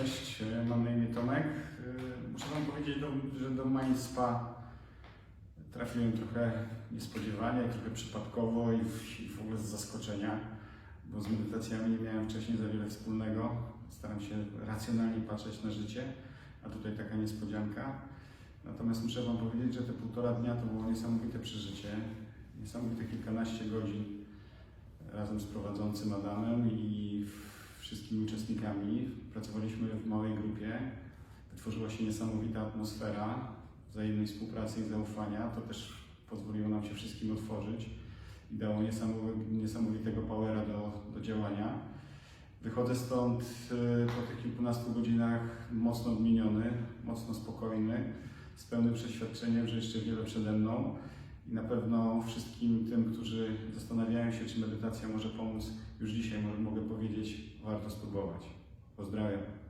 Cześć, e, mam na imię Tomek. E, Muszę Wam powiedzieć, że do Mind Spa trafiłem trochę niespodziewanie, trochę przypadkowo i w, i w ogóle z zaskoczenia, bo z medytacjami nie miałem wcześniej za wiele wspólnego. Staram się racjonalnie patrzeć na życie, a tutaj taka niespodzianka. Natomiast muszę Wam powiedzieć, że te półtora dnia to było niesamowite przeżycie, niesamowite kilkanaście godzin razem z prowadzącym Adamem i wszystkimi uczestnikami. Pracowaliśmy w małej grupie. Wytworzyła się niesamowita atmosfera wzajemnej współpracy i zaufania. To też pozwoliło nam się wszystkim otworzyć i dało niesamowitego powera do, do działania. Wychodzę stąd y, po tych kilkunastu godzinach mocno odmieniony, mocno spokojny, z pełnym przeświadczeniem, że jeszcze wiele przede mną. I na pewno wszystkim tym, którzy zastanawiają się, czy medytacja może pomóc, już dzisiaj może, mogę powiedzieć, warto spróbować. Pozdrawiam.